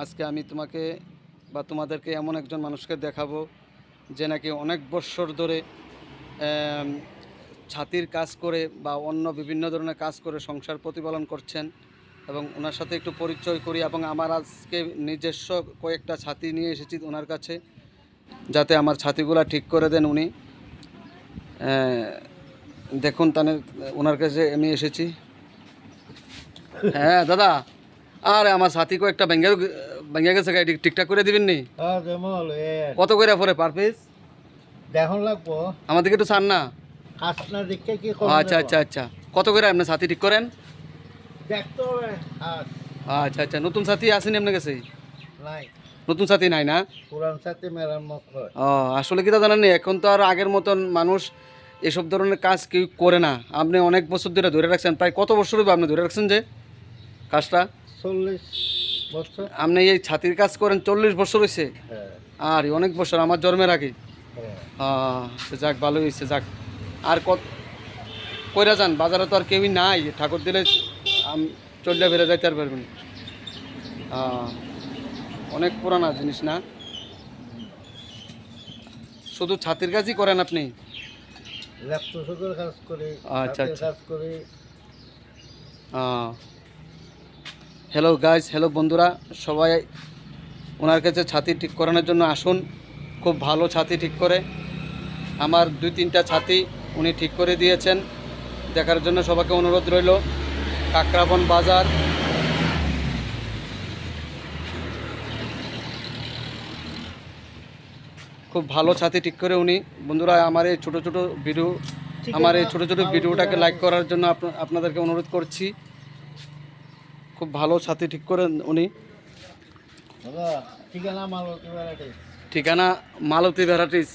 আজকে আমি তোমাকে বা তোমাদেরকে এমন একজন মানুষকে দেখাবো যে নাকি অনেক বৎসর ধরে ছাতির কাজ করে বা অন্য বিভিন্ন ধরনের কাজ করে সংসার প্রতিপালন করছেন এবং ওনার সাথে একটু পরিচয় করি এবং আমার আজকে নিজস্ব কয়েকটা ছাতি নিয়ে এসেছি ওনার কাছে, যাতে আমার ছাতিগুলা ঠিক করে দেন উনি। দেখুন তাহলে ওনার কাছে আমি এসেছি। হ্যাঁ দাদা। আরে আমার সাথী কয়েকটা ভেঙে ভেঙে গেছে গাড়ি ঠিকঠাক করে দিবেন নি? কত করে পরে পার পিস দেখুন লাগবো। আমাদেরকে একটু ছাড় না। আচ্ছা আচ্ছা আচ্ছা। কত করে আপনার সাথী ঠিক করেন? দেখতে হবে আর আচ্ছা আচ্ছা। নতুন সাথী আসেনি আপনার কাছে? নাই। নতুন সাথী নাই না? পুরান সাথে মেরামত ও আসলে কি তা জানেন নি, এখন তো আর আগের মতন মানুষ এসব ধরনের কাজ কেউ করে না। আপনি অনেক বছর ধরে ধরে রাখছেন। প্রায় কত বছর হবে আপনি ধরে রাখছেন যে কাজটা? চল্লিশ বছর? আপনি এই ছাতির কাজ করেন চল্লিশ বছর হয়েছে হ্যাঁ। আর অনেক বছর আমার জন্মের আগে। হ্যাঁ। যাক ভালো হয়েছে যাক। আর কত কইরা যান বাজারে তো আর কেউই নাই। ঠাকুর দিলে চললে বেড়ে যাইতে আর পারবেন অনেক পুরানা জিনিস না? শুধু ছাতির কাজই করেন আপনি? আচ্ছা, আচ্ছা। হ্যালো গাইজ হ্যালো বন্ধুরা সবাই ওনার কাছে ছাতি ঠিক করানোর জন্য আসুন। খুব ভালো ছাতি ঠিক করে। আমার দুই তিনটা ছাতি উনি ঠিক করে দিয়েছেন। দেখার জন্য সবাইকে অনুরোধ রইল। কাকরাবন বাজার। খুব ভালো ছাতি ঠিক করে উনি। বন্ধুরা আমার এই ছোটো ছোটো ভিডিও আমার এই ছোটো ছোটো ভিডিওটাকে লাইক করার জন্য আপনা- আপনাদেরকে অনুরোধ করছি। খুব ভালো ছাতি ঠিক করেন উনি। ঠিকানা মালতী ভ্যারাইটিস। ঠিকানা মালতী ভ্যারাইটিস।